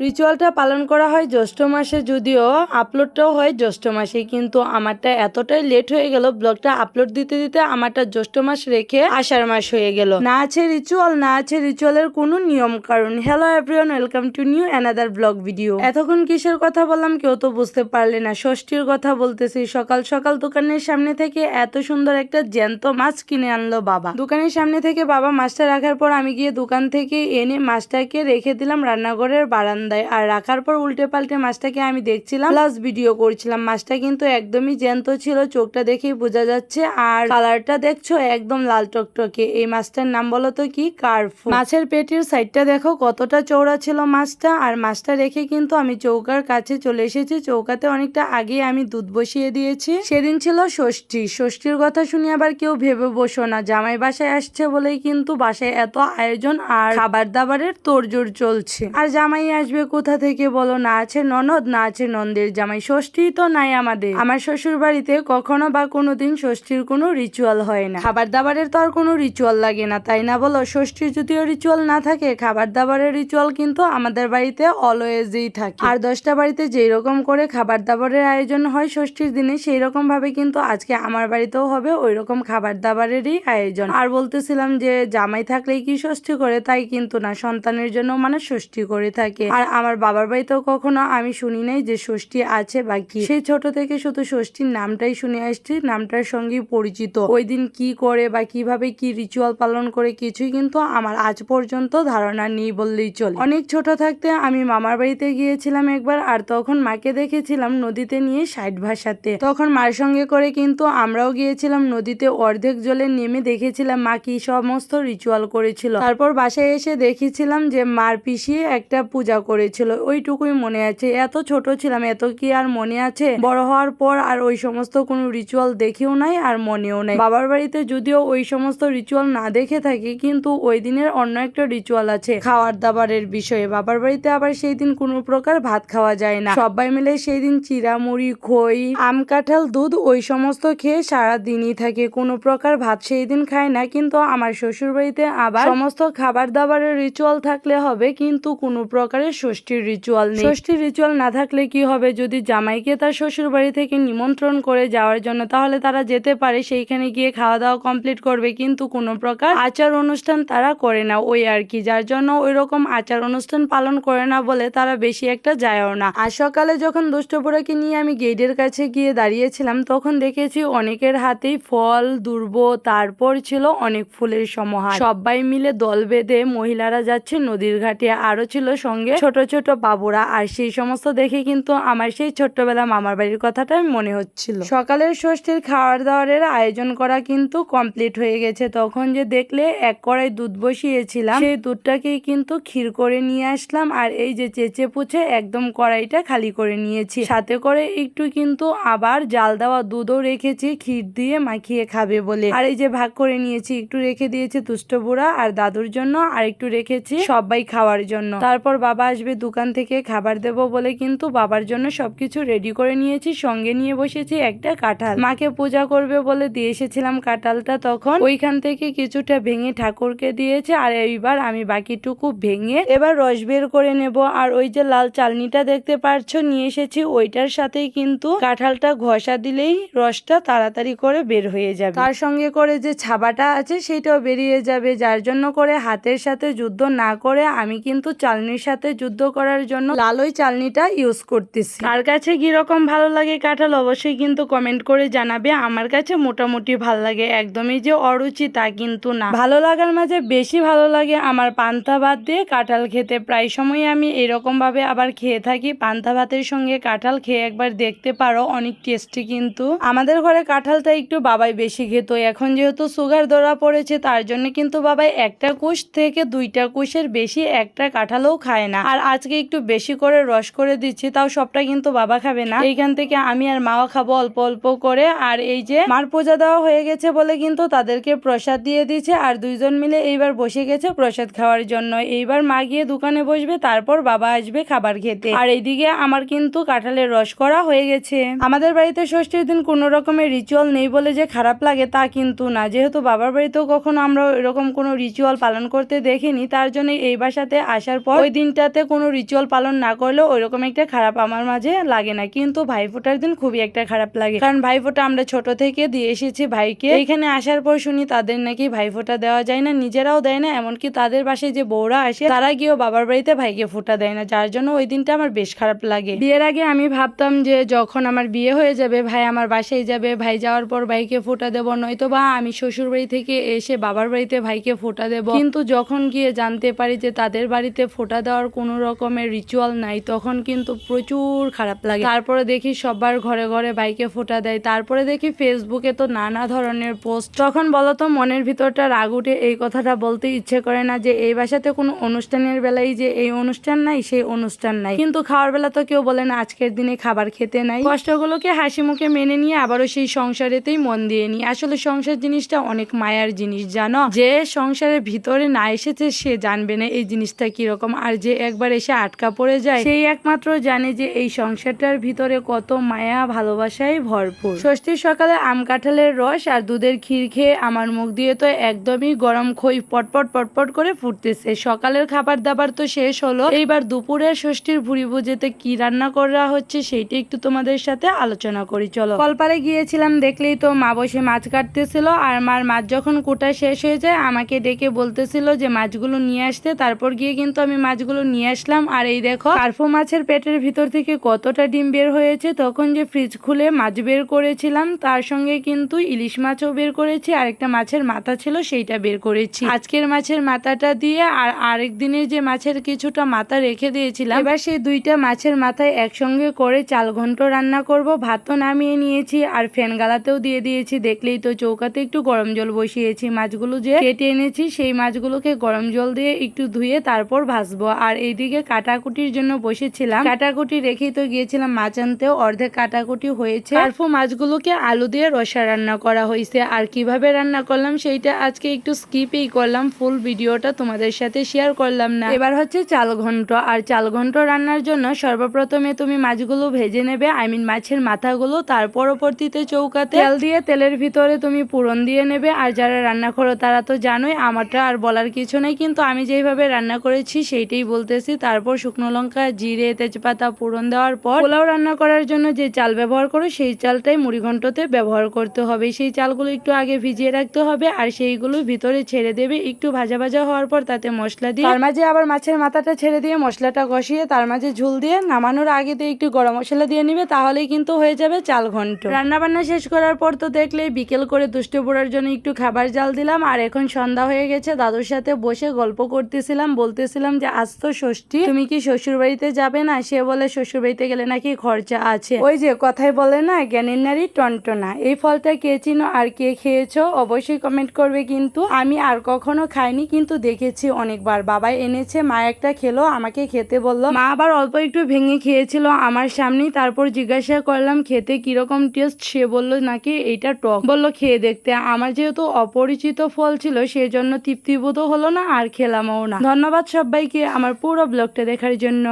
রিচুয়ালটা পালন করা হয় জ্যৈষ্ঠ মাসে যদিও আপলোডটাও হয় জ্যৈষ্ঠ মাসে কিন্তু আমারটা এতটাই লেট হয়ে গেল ব্লগটা আপলোড দিতে দিতে আমারটা জ্যৈষ্ঠ মাস রেখে আষাঢ় মাস হয়ে গেল। না আছে রিচুয়াল না আছে রিচুয়ালের কোনো নিয়ম কারণ। Hello everyone welcome to new another blog video এতক্ষণ কিসের কথা বললাম কেউ তো বুঝতে পারলে না। ষষ্ঠীর কথা বলতেছি, সকাল সকাল দোকানের সামনে থেকে এত সুন্দর একটা জ্যান্ত মাছ কিনে আনলো বাবা। দোকানের সামনে থেকে বাবা মাছটা রাখার পর আমি গিয়ে দোকান থেকে এনে মাছটাকে রেখে দিলাম রান্নাঘরের বারান্দায় আর রাখার পর উল্টে পাল্টে মাছটাকে আমি দেখছিলাম প্লাস ভিডিও করছিলাম। মাছটা কিন্তু একদমই জ্যান্ত ছিল, চোখটা দেখেই বোঝা যাচ্ছে। আর কালারটা দেখছ, একদম লাল টকটকে। এই মাছটার নাম বলো তো কি? কার্ফু মাছের পেটির সাইডটা দেখো, কতটা চওড়া ছিল মাছটা। আর মাছটা রেখে কিন্তু আমি চৌকার কাছে চলে এসেছি। চৌকাতে অনেকটা আগে আমি দুধ বসিয়ে দিয়েছি। সেদিন ছিল ষষ্ঠী। ষষ্ঠীর কথা শুনে আবার কেউ ভেবে বসো না। জামাই বাসায় আসছে বলেই কিন্তু বাসায় এত আয়োজন আর খাবার দাবারের তোড়জোড় চলছে। আর জামাই আসবে কোথা থেকে বলো? না আছে ননদ, না আছে নন্দের জামাই। ষষ্ঠী তো নাই আমাদের। আমার শ্বশুর বাড়িতে কখনো বা কোনোদিন ষষ্ঠীর কোনো রিচুয়াল হয় না। খাবার দাবারের তো আর কোনো রিচুয়াল লাগে না, তাই না বলো? ষষ্ঠীর যদিও রিচুয়াল না থাকে খাবার দাবারের রিচুয়াল কিন্তু আমাদের বাড়িতে অলওয়েজই থাকে। আর দশটা বাড়িতে যেই রকম করে খাবার দাবারের আয়োজন হয় ষষ্ঠীর দিনে সেই রকম ভাবে কিন্তু আজকে আমার বাড়িতেও হবে ওই রকম খাবার দাবারেরই আয়োজন। আর বলতেছিলাম যে, জামাই থাকলেই কি ষষ্ঠী করে? তাই কিন্তু না, সন্তানের জন্য মানে ষষ্ঠী করে থাকে। আর আমার বাবার বাড়িতেও কখনো আমি শুনি নাই যে ষষ্ঠী আছে বা কি। সেই ছোট থেকে শুধু ষষ্ঠীর নামটাই শুনে আসছি, নামটার সঙ্গেই পরিচিত। ওই দিন কি করে বা কীভাবে কি রিচুয়াল পালন করে কিছুই কিন্তু আমার আজ পর্যন্ত ধারণা নেই বললেই চলে। অনেক ছোট থাকতে আমি মামার বাড়িতে গিয়েছিলাম একবার আর তখন মাকে দেখেছিলাম নদীতে নিয়ে সাইড ভাসাতে। তখন মার সঙ্গে করে কিন্তু আমরাও গিয়েছিলাম নদীতে অর্ধেক জলে নেমে দেখেছিলাম মা কি সমস্ত রিচুয়াল করেছিল। তারপর বাসায় এসে দেখেছিলাম যে মার পিছিয়ে একটা পূজা করেছিল। ওইটুকুই মনে আছে। এত ছোট ছিলাম, এত কি আর মনে আছে? বড় হওয়ার পর আর ওই সমস্ত কোনো রিচুয়াল দেখেও নাই আর মনেও নাই। বাবার বাড়িতে যদিও ওই সমস্ত রিচুয়াল না দেখে থাকি, কিন্তু ওই দিনের অন্য একটা রিচুয়াল আছে, খাওয়ার দাবারের বিষয়ে। বাবার বাড়িতে আবার সেই দিন কোনো প্রকার ভাত খাওয়া যায় না। সবাই মিলে সেই দিন চিরামুড়ি খই, আম, কাঁঠাল, দুধ, ওই সমস্ত খেয়ে সারা দিনই থাকে। কোনো প্রকার ভাত সেই দিন খায় না, কিন্তু আমার শ্বশুর বাড়িতে আবার সমস্ত খাবার দাবারের রিচুয়াল থাকলে হবে, কিন্তু কোনো প্রকারের ষষ্ঠীর রিচুয়াল নেই। ষষ্ঠীর রিচুয়াল না থাকলে কি হবে? যদি জামাইকে তার শ্বশুর বাড়ি থেকে নিমন্ত্রণ করে যাওয়ার জন্য, তাহলে তারা যেতে পারে, সেইখানে গিয়ে খাওয়া দাওয়া কমপ্লিট করবে। কিন্তু কোনো প্রকার আচার অনুষ্ঠান তারা করে না ওই আর কি। যার জন্য ওই রকম আচার অনুষ্ঠান পালন করে না বলে তারা বেশি একটা যায়ও না। আর সকালে যখন দুষ্টপুরাকে নিয়ে আমি গেটের কাছে গিয়ে দাঁড়িয়েছিলাম, তখন দেখেছি অনেকের হাতেই ফল, দুর্ব, তারপর ছিল অনেক ফুলের সমাহার। সবাই মিলে দল বেঁধে মহিলারা যাচ্ছে নদীর ঘাটে। আরও ছিল সঙ্গে ছোট ছোট ছোট বাবুরা আর সেই সমস্ত দেখে কিন্তু আমার সেই ছোট্টবেলা মামার বাড়ির কথাটা মনে হচ্ছিল। সকালের ষষ্ঠীর খাওয়ার দাওয়ারের আয়োজন করা কিন্তু কমপ্লিট হয়ে গেছে। তখন যে দেখলে এক কড়াই দুধ বসিয়েছিলাম, সেই দুধটাকেই কিন্তু ক্ষীর করে নিয়ে আসলাম আর এই যে চেচে পুছে একদম কড়াইটা খালি করে নিয়েছি। সাথে করে একটু কিন্তু আবার জাল দেওয়া দুধও রেখেছি, ক্ষীর দিয়ে মাখিয়ে খাবে বলে। আর এই যে ভাগ করে নিয়েছি, একটু রেখে দিয়েছি তুষ্ট বুড়া আর দাদুর জন্য আর একটু রেখেছি সবাই খাওয়ার জন্য। তারপর বাবা আসবে দোকান থেকে খাবার দেব বলে কিন্তু বাবার জন্য সবকিছু রেডি করে নিয়েছি, সঙ্গে নিয়ে বসেছি একটা কাঁঠাল। মাকে পূজা করবে বলে দিয়ে এসেছিলাম কাঁঠালটা তখন। ওইখান থেকে কিছুটা ভেঙে ঠাকুরকে দিয়েছে আর এইবার আমি বাকিটুকু ভেঙে এবার রস বের করে নেব। আর ওই যে লাল চালনিটা দেখতে পারছ, নিয়ে এসেছি। ওইটার সাথেই কিন্তু কাঁঠালটা ঘষা দিলেই রসটা তাড়াতাড়ি করে বের হয়ে যাবে। তার সঙ্গে করে যে ছাবাটা আছে সেটাও বেরিয়ে যাবে। যার জন্য করে হাতের সাথে যুদ্ধ না করে আমি কিন্তু চালনির সাথে যুদ্ধ করার জন্য লাল ওই চালনিটা ইউজ করতেছি। কার কাছে কীরকম ভালো লাগে কাঁঠাল অবশ্যই কিন্তু কমেন্ট করে জানাবে। আমার কাছে মোটামুটি ভালো লাগে, একদমই যে অরুচি তা কিন্তু না। ভালো লাগার মাঝে বেশি ভালো লাগে আমার পান্তা ভাত দিয়ে কাঁঠাল খেতে। প্রায় সময় আমি এরকম ভাবে আবার খেয়ে থাকি। পান্তা ভাতের সঙ্গে কাঁঠাল খেয়ে একবার দেখতে পারো, অনেক টেস্টি কিন্তু। আমাদের ঘরে কাঁঠালটা একটু বাবাই বেশি খেত। এখন যেহেতু সুগার ধরা পড়েছে, তার জন্য কিন্তু বাবাই একটা কুশ থেকে দুইটা কুশের বেশি একটা কাঁঠালও খায় না। আর আজকে একটু বেশি করে রস করে দিচ্ছি, তাও সবটা কিন্তু বাবা খাবে না। এইখান থেকে আমি আর মাও খাব অল্প অল্প করে। আর এই যে মার পূজা দেওয়া হয়ে গেছে বলে কিন্তু তাদেরকে প্রসাদ দিয়ে দিচ্ছে। আর দুইজন মিলে এইবার বসে গেছে প্রসাদ খাওয়ার জন্য। এইবার মা গিয়ে দোকানে বসবে, তারপর বাবা আসবে খাবার খেতে। আর এইদিকে আমার কিন্তু কাঁঠালের রস করা হয়ে গেছে। আমাদের বাড়িতে ষষ্ঠীর দিন কোনো রকমের রিচুয়াল নেই বলে যে খারাপ লাগে তা কিন্তু না। যেহেতু বাবার বাড়িতেও কখনো আমরা এরকম কোনো রিচুয়াল পালন করতে দেখিনি, তার জন্য এই বাসাতে আসার পর ওই দিনটাতে কোনো রিচুয়াল পালন না করলেও ওইরকম একটা খারাপ আমার মাঝে লাগে না। কিন্তু ভাইফোঁটার দিন খুবই একটা খারাপ লাগে। কারণ ভাইফোঁটা আমরা ছোট থেকে দিয়ে এসেছি ভাইকে। এখানে আসার পর শুনি তাদের নাকি ভাইফোঁটা দেওয়া যায় না, নিজেরাও দেয় না। এমনকি তাদের বাসায় যে বউরা আসে, তারা গিয়েও বাবার বাড়িতে ভাইকে ফোঁটা দেয় না। যার জন্য ওই দিনটা আমার বেশ খারাপ লাগে। বিয়ের আগে আমি ভাবতাম যে যখন আমার বিয়ে হয়ে যাবে, ভাই আমার বাসায় যাবে। ভাই যাওয়ার পর ভাইকে ফোঁটা দেবো নয়তো বা আমি শ্বশুর বাড়ি থেকে এসে বাবার বাড়িতে ভাইকে ফোঁটা দেব। কিন্তু যখন গিয়ে জানতে পারি যে তাদের বাড়িতে ফোঁটা দেওয়ার কোনো রকমের রিচুয়াল নাই, তখন কিন্তু প্রচুর খারাপ লাগে। তারপরে দেখি সবার ঘরে ঘরে ভাইকে ফোঁটা দেয়, তারপরে দেখি ফেসবুকে তো নানা ধরনের পোস্ট তখন বলতো মনের ভিতরটা রাগ উঠে এই কথাটা বলতে ইচ্ছে করে না যে, এই বাসাতে কোনো অনুষ্ঠানের বেলায় যে এই অনুষ্ঠান নাই, সেই অনুষ্ঠান নাই। কিন্তু খাওয়ার বেলা তো কেউ বলে না, আজকের দিনে খাবার খেতে নাই। কষ্টগুলোকে হাসি মুখে মেনে নিয়ে আবারও সেই সংসারেতেই মন দিয়ে নি আসলে সংসার জিনিসটা অনেক মায়ার জিনিস, জানো? যে সংসারের ভিতরে না এসেছে, সে জানবে না এই জিনিসটা কীরকম। আর যে একবার এসে আটকা পড়ে যায়, সেই একমাত্র জানে যে এই সংসারটার ভিতরে কত মায়া ভালোবাসায় ভরপুর। ষষ্ঠীর সকালে আম কাঁঠালের রস আর দুধের ক্ষীর খেয়ে আমার মুখ দিয়ে তো একদমই গরম খই পটপট পটপট করে ফুটতেছে। সকালের খাবার দাবার তো শেষ হলো। এইবার দুপুরের ষষ্ঠীর ভুড়ি ভুজেতে কি রান্না করা হচ্ছে সেইটা একটু তোমাদের সাথে আলোচনা করি, চলো। কলপারে গিয়েছিলাম দেখলেই তো মা বসে মাছ কাটতেছিল আর মার মাছ যখন কোটা শেষ হয়ে যায় আমাকে ডেকে বলতেছিল যে মাছগুলো নিয়ে আসতে। তারপর গিয়ে কিন্তু আমি মাছগুলো নিয়ে আসলাম। আর এই দেখো কার্ফু মাছের পেটের ভিতর থেকে কতটা ডিম বের হয়েছে, তখন যে ফ্রিজ খুলে মাছ বের করেছিলাম, তার সঙ্গে কিন্তু ইলিশ মাছও বের করেছি, আরেকটা মাছের মাথা ছিল, সেইটা বের করেছি। আজকের মাছের মাথাটা দিয়ে আর আরেক দিনের যে মাছের কিছুটা মাথা রেখে দিয়েছিলাম, এবার সেই দুইটা মাছের মাথায় একসঙ্গে করে চাল ঘন্ট রান্না করব। ভাতও নামিয়ে নিয়েছি, আর ফ্যান গালাতেও দিয়ে দিয়েছি। দেখলেই তো চৌকাতে একটু গরম জল বসিয়েছি। মাছগুলো যে কেটে এনেছি, সেই মাছগুলোকে গরম জল দিয়ে একটু ধুয়ে তারপর ভাজবো। আর এইদিকে কাটাকুটির জন্য বসেছিলাম। কাটাকুটি রেখেই তো গিয়েছিলাম মাছ আনতেও। অর্ধেক কাটাকুটি হয়েছে। কার্ফু মাছগুলোকে আলু দিয়ে রসা রান্না করা হয়েছে। আর কীভাবে রান্না করলাম সেইটা আজকে একটু স্কিপই করলাম। ফুল ভিডিওটা তোমাদের সাথে শেয়ার করলাম না। এবার হচ্ছে চাল ঘন্ট। আর চাল ঘন্ট রান্নার জন্য সর্বপ্রথমে তুমি মাছগুলো ভেজে নেবে। আই মিন মাছের মাথাগুলো তার পরবর্তীতে চৌকাতে তেল দিয়ে তেলের ভিতরে তুমি পুরন দিয়ে নেবে। আর যারা রান্না করো তারা তো জানোই, আমারটা আর বলার কিছু নেই। কিন্তু আমি যেইভাবে রান্না করেছি সেইটাই বলতেছি। তারপর শুকনো লঙ্কা জিরে তেজপাতা পুরন দেওয়ার পর পোলাও রান্না করার জন্য যে চাল ব্যবহার করো সেই চালটাই মুড়ি ঘন্টতে ব্যবহার করতে হবে। সেই চালগুলো একটু আগে ভিজিয়ে রাখতে হবে আর সেইগুলো ভিতরে ছেড়ে দেবে। একটু ভাজা ভাজা হওয়ার পর তাতে মশলা দিয়ে তার মাঝে আবার মাছের মাথাটা ছেড়ে দিয়ে মশলাটা কষিয়ে তার মাঝে ঝুল দিয়ে নামানোর আগে দিয়ে একটু গরম মশলা দিয়ে নিবে তাহলেই কিন্তু হয়ে যাবে চাল ঘন্ট। রান্না বান্না শেষ করার পর তো দেখলে বিকেল করে দুষ্টু বুড়ার জন্য একটু খাবার জাল দিলাম। আর এখন সন্ধ্যা হয়ে গেছে দাদুর সাথে বসে গল্প করতেছিলাম বলতেছিলাম যে আজ তো ষষ্ঠী। তুমি কি শ্বশুর বাড়িতে যাবে না? সে বলে শ্বশুর বাড়িতে গেলে নাকি খরচা আছে। ওই যে কথাই বলে না, জ্ঞানের নারী টনটনা। এই ফলটা কে চিনো আর কে খেয়েছো? অবশ্যই কমেন্ট করবে কিন্তু। আমি আর কখনো খাইনি, কিন্তু দেখেছি অনেকবার। বাবা এনেছে, মা একটা খেলো, আমাকে খেতে বলল। মা আবার অল্প একটু ভেঙে খেয়েছিল আমার সামনেই, তারপর জিজ্ঞাসা করলাম, খেতে কীরকম টেস্ট সে বলল, নাকি এইটা টক? বলল, খেয়ে দেখতে। আমার যেহেতু অপরিচিত ফল ছিল সেই জন্য তৃপ্তিবোধও হলো না আর খেলামও না। ধন্যবাদ সবাইকে, আমার পুরো ব্লগটা দেখার জন্য।